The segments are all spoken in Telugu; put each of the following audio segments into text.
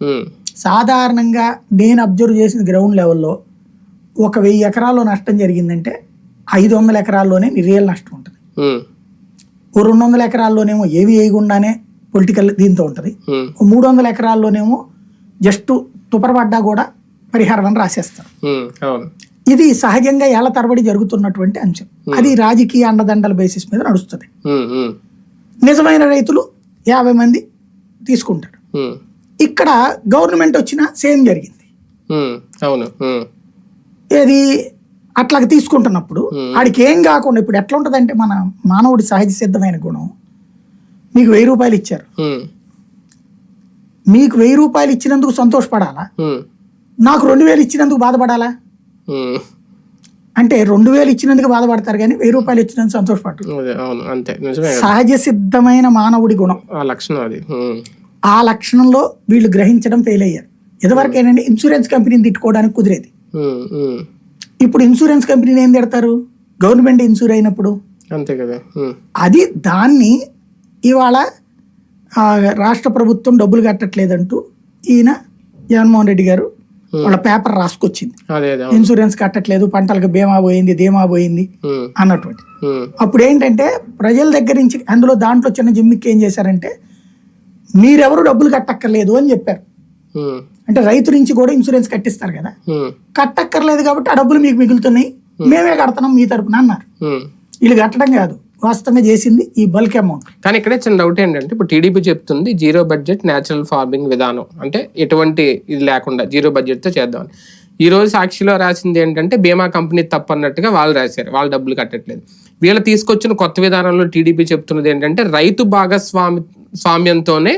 ఉమ్, సాధారణంగా నేను అబ్జర్వ్ చేసిన గ్రౌండ్ లెవెల్లో ఒక వెయ్యి ఎకరాల్లో నష్టం జరిగిందంటే ఐదు వందల ఎకరాల్లోనే రియల్ నష్టం ఉంటుంది. ఉమ్, ఓ రెండు వందల ఎకరాల్లోనేమో ఏవి వేయకుండానే పొలిటికల్ దీంతో ఉంటుంది. ఓ మూడు వందల ఎకరాల్లోనేమో జస్ట్ తుపరపడ్డా కూడా పరిహారం అని రాసేస్తారు. ఇది సహజంగా ఏళ్ళ తరబడి జరుగుతున్నటువంటి అంశం. అది రాజకీయ అండదండల బేసిస్ మీద నడుస్తుంది. నిజమైన రైతులు యాభై మంది తీసుకుంటారు. ఇక్కడ గవర్నమెంట్ వచ్చినా సేమ్ జరిగింది. అవును ఏది? అట్లా తీసుకుంటున్నప్పుడు ఆడికి ఏం కాకుండా ఇప్పుడు ఎట్లా ఉంటుందంటే మన మానవుడి సహజ సిద్ధమైన గుణం మీకు వెయ్యి రూపాయలు ఇచ్చారు. మీకు వెయ్యి రూపాయలు ఇచ్చినందుకు సంతోషపడాలా? నాకు రెండు వేలు ఇచ్చినందుకు బాధపడాలా? అంటే రెండు వేలు ఇచ్చినందుకు బాధపడతారు కానీ వెయ్యి రూపాయలు ఇచ్చినందుకు కదా. సహజ సిద్ధమైన మానవుడి గుణం. ఆ లక్షణం అది. ఆ లక్షణంలో వీళ్ళు గ్రహించడం ఫెయిల్ అయ్యారు. ఇదివరకు ఏంటంటే ఇన్సూరెన్స్ కంపెనీని తిట్టుకోవడానికి కుదిరేది. ఇప్పుడు ఇన్సూరెన్స్ కంపెనీని ఏం తిడతారు? గవర్నమెంట్ ఇన్సూర్ అయినప్పుడు. అంతే కదా. అది దాన్ని ఇవాళ రాష్ట్ర ప్రభుత్వం డబ్బులు కట్టట్లేదంటూ ఈయన జగన్మోహన్ రెడ్డి గారు వాళ్ళ పేపర్ రాసుకొచ్చింది. ఇన్సూరెన్స్ కట్టట్లేదు పంటలకు బీమా పోయింది ధీమా పోయింది అన్నటువంటి. అప్పుడు ఏంటంటే ప్రజల దగ్గర నుంచి అందులో దాంట్లో చిన్న జిమ్మికి ఏం చేశారంటే మీరెవరు డబ్బులు కట్టక్కర్లేదు అని చెప్పారు. అంటే రైతు నుంచి కూడా ఇన్సూరెన్స్ కట్టిస్తారు కదా. కట్టక్కర్లేదు కాబట్టి ఆ డబ్బులు మీకు మిగులుతున్నాయి. మేమే కడతాం మీ తరపున అన్నారు. వీళ్ళు కట్టడం కాదు. వాస్తవంగా చేసింది ఈ బల్క్ అమౌంట్. కానీ ఇక్కడే చిన్న డౌట్ ఏంటంటే ఇప్పుడు టీడీపీ చెప్తుంది జీరో బడ్జెట్ న్యాచురల్ ఫార్మింగ్ విధానం. అంటే ఎటువంటి ఇది లేకుండా జీరో బడ్జెట్తో చేద్దామని ఈ రోజు సాక్షిలో రాసింది ఏంటంటే బీమా కంపెనీ తప్పన్నట్టుగా వాళ్ళు రాశారు. వాళ్ళు డబ్బులు కట్టట్లేదు. వీళ్ళు తీసుకొచ్చిన కొత్త విధానంలో టీడీపీ చెప్తున్నది ఏంటంటే రైతు భాగస్వామి స్వామ్యంతోనే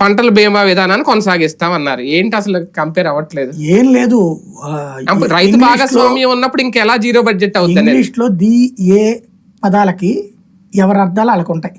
పంటల బీమా విధానాన్ని కొనసాగిస్తామన్నారు. ఏంటి అసలు కంపేర్ అవ్వట్లేదు? ఏం లేదు. రైతు భాగస్వామ్యం ఉన్నప్పుడు ఇంకెలా జీరో బడ్జెట్ అవుతుంది ఇంగ్లీష్లో ది ఏ పదాలకి ఎవరి అర్థాలు వాళ్ళకు ఉంటాయి